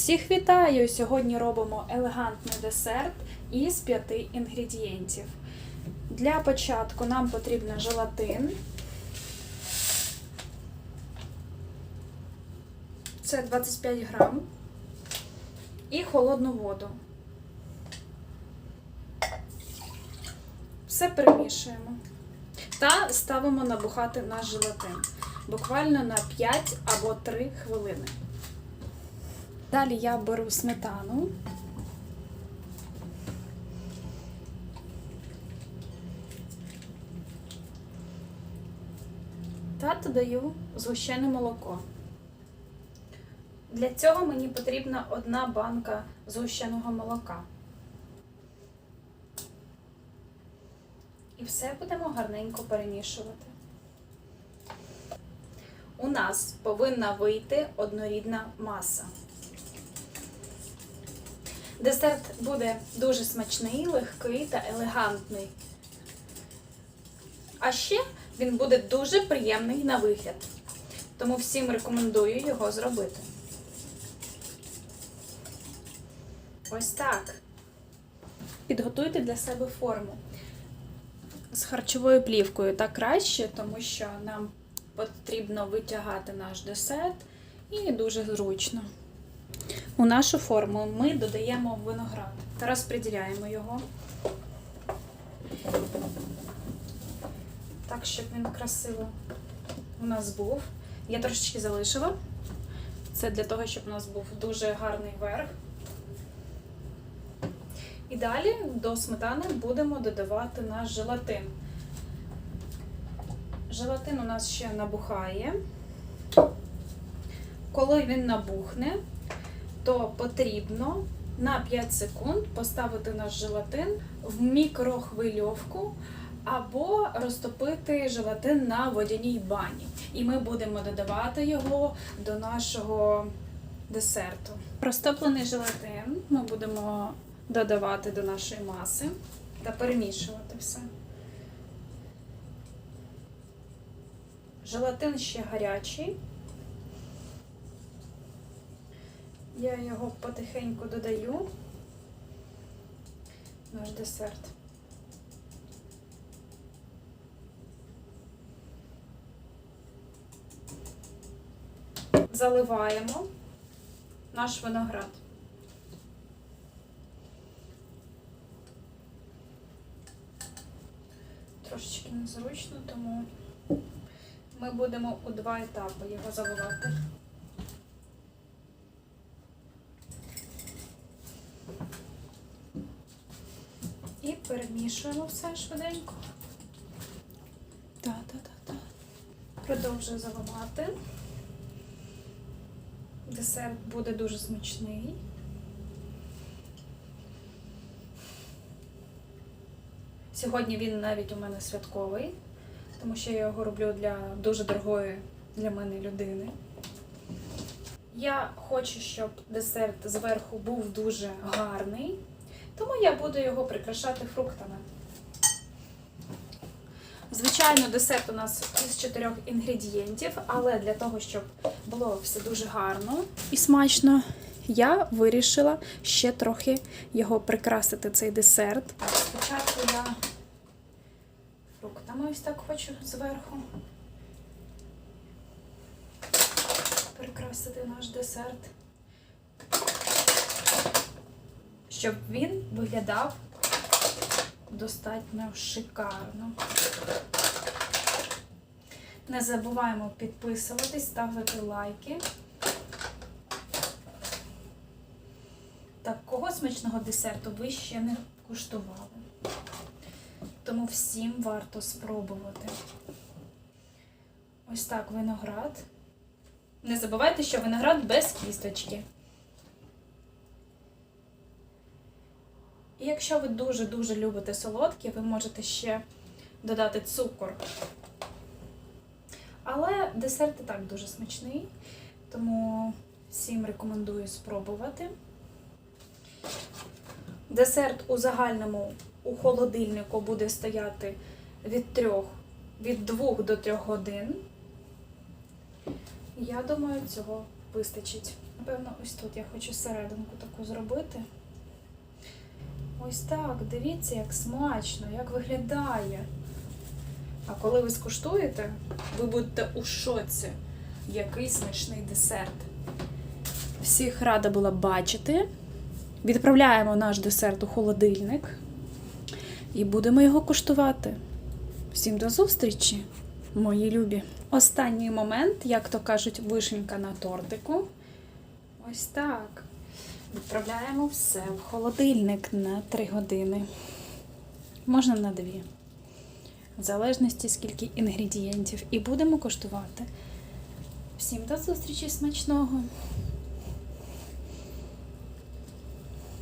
Всіх вітаю! Сьогодні робимо елегантний десерт із п'яти інгредієнтів. Для початку нам потрібен желатин. Це 25 грам. І холодну воду. Все перемішуємо. Та ставимо набухати наш желатин. Буквально на 5 або 3 хвилини. Далі я беру сметану. Та додаю згущене молоко. Для цього мені потрібна одна банка згущеного молока. І все будемо гарненько перемішувати. У нас повинна вийти однорідна маса. Десерт буде дуже смачний, легкий та елегантний. А ще він буде дуже приємний на вигляд. Тому всім рекомендую його зробити. Ось так. Підготуйте для себе форму. З харчовою плівкою так краще, тому що нам потрібно витягати наш десерт і дуже зручно. У нашу форму ми додаємо виноград та розподіляємо його. Так, щоб він красиво у нас був. Я трошечки залишила. Це для того, щоб у нас був дуже гарний верх. І далі до сметани будемо додавати наш желатин. Желатин у нас ще набухає. Коли він набухне, то потрібно на 5 секунд поставити наш желатин в мікрохвильовку або розтопити желатин на водяній бані. І ми будемо додавати його до нашого десерту. Розтоплений желатин ми будемо додавати до нашої маси та перемішувати все. Желатин ще гарячий. Я його потихеньку додаю наш десерт. Заливаємо наш виноград. Трошечки незручно, тому ми будемо у два етапи його заливати. І перемішуємо все швиденько. Та-та-та-та. Продовжую заливати. Десерт буде дуже смачний. Сьогодні він навіть у мене святковий, тому що я його роблю для дуже дорогої для мене людини. Я хочу, щоб десерт зверху був дуже гарний, тому я буду його прикрашати фруктами. Звичайно, десерт у нас із чотирьох інгредієнтів, але для того, щоб було все дуже гарно і смачно, я вирішила ще трохи його прикрасити, цей десерт. Спочатку я фруктами ось так хочу зверху прикрасити наш десерт, щоб він виглядав достатньо шикарно. Не забуваємо підписуватись, ставити лайки. Такого смачного десерту ви ще не куштували. Тому всім варто спробувати. Ось так виноград. Не забувайте, що виноград без кісточки. І якщо ви дуже-дуже любите солодкі, ви можете ще додати цукор. Але десерт і так дуже смачний, тому всім рекомендую спробувати. Десерт у загальному у холодильнику буде стояти від 3, від 2 до 3 годин. Я думаю, цього вистачить. Напевно, ось тут я хочу серединку таку зробити. Ось так, дивіться, як смачно, як виглядає. А коли ви скуштуєте, ви будете у шоці. Який смачний десерт. Всіх рада була бачити. Відправляємо наш десерт у холодильник і будемо його куштувати. Всім до зустрічі, мої любі. Останній момент, як то кажуть, вишенька на тортику. Ось так. Відправляємо все в холодильник на 3 години. Можна на 2. В залежності, скільки інгредієнтів. І будемо коштувати. Всім до зустрічі смачного!